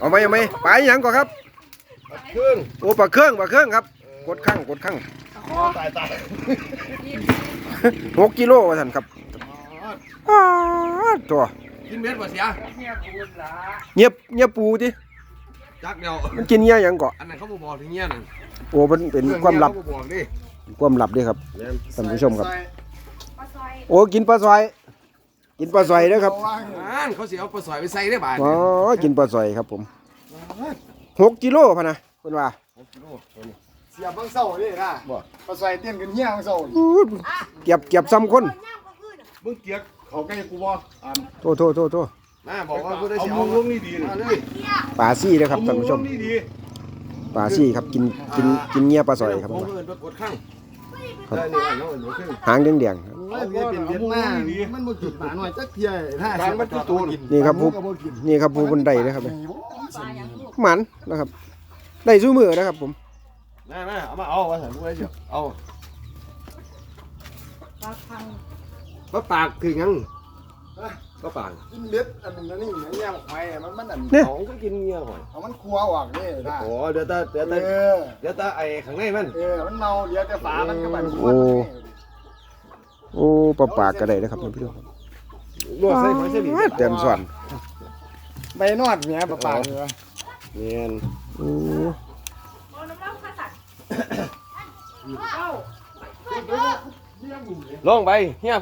เอาไหมเอาไหมปลาอหยังก่อนครับเครื่องโอ้ปลาเครื่องปลาเครื่องครับ กดข้างกดข้างตายตายหกกิโลว่าท่านครับอ้าวตัวกินเม็ดบ่เสียเงียบเงียบปูดิจักเดียวมันกินเงี้ยหยังเกาะอันนั้นเขาบ่บอกถึงเงี้ยนั่นโอ้มันเป็นความลับเรื่องเงี้ยเขาบ่บอกดิความลับเด้วยครับแม่นท่านผู้ชมครับ โอ้กินปลาซอย กินปลาซอยเด้อครับอ่านเขาสิเอาปลาสอยไปใส่ได้บาดอ๋อกินปลาซอยครับผมหกกิโลพะนะเพิ่นว่าเสียบบางเศร้าดินะปลาใส่เตี้ยนกันเหี้ยบางเศร้าอู้เก็บเก็บซ้ำคนมึงเกียกเขาใกล้กูบ่อ่านโทษโทษโทษโทษมาบอกว่าผู้ได้เอาสิมึเอางลงนี่ดีมาเลยปลาซี่เด้อครับท่านผู้ชมนี่ดีปลาซี่ครับกินกินกินเงี้ยปลาซอยครับผมเอิ้นไปกดข้างได้นี่ว่าน้องเอิ้นบ่ขึ้นหางแดงๆ ครับเอาเป็นเวียดนามมันบ่กินปลาหน่อยจักเที่ยถ้าทางมันคือตูนนี่ครับผู้ก็บ่กินนี่ครับผู้บนไดนะครับหมันนะครับได้สู้มือนะครับผมมามาเอามาเอาว่าซั่นผู้ได้สิเอาปลาปากคือหยังปลาปากกินเบ็ดอันนั้นนี่เงี้ยไฟมันมันอันเนี่ยของก็กินเงี้ยก่อนเอามันครัวออกนี่นะโอ้เดี๋ยวตาเดี๋ยวตาเออเดี๋ยวตาไอ้ข้างในมันเออมันเมาเดี๋ยวแต่ฝามันก็มันครัว โอ้ปลาปากก็ได้นะครับท่านผู้ชมครับลวกใส่หอยเสลีเต็มส่วนใบนอดเมียปลาปากเนื้อเนียนโอ้ลงไปเฮีย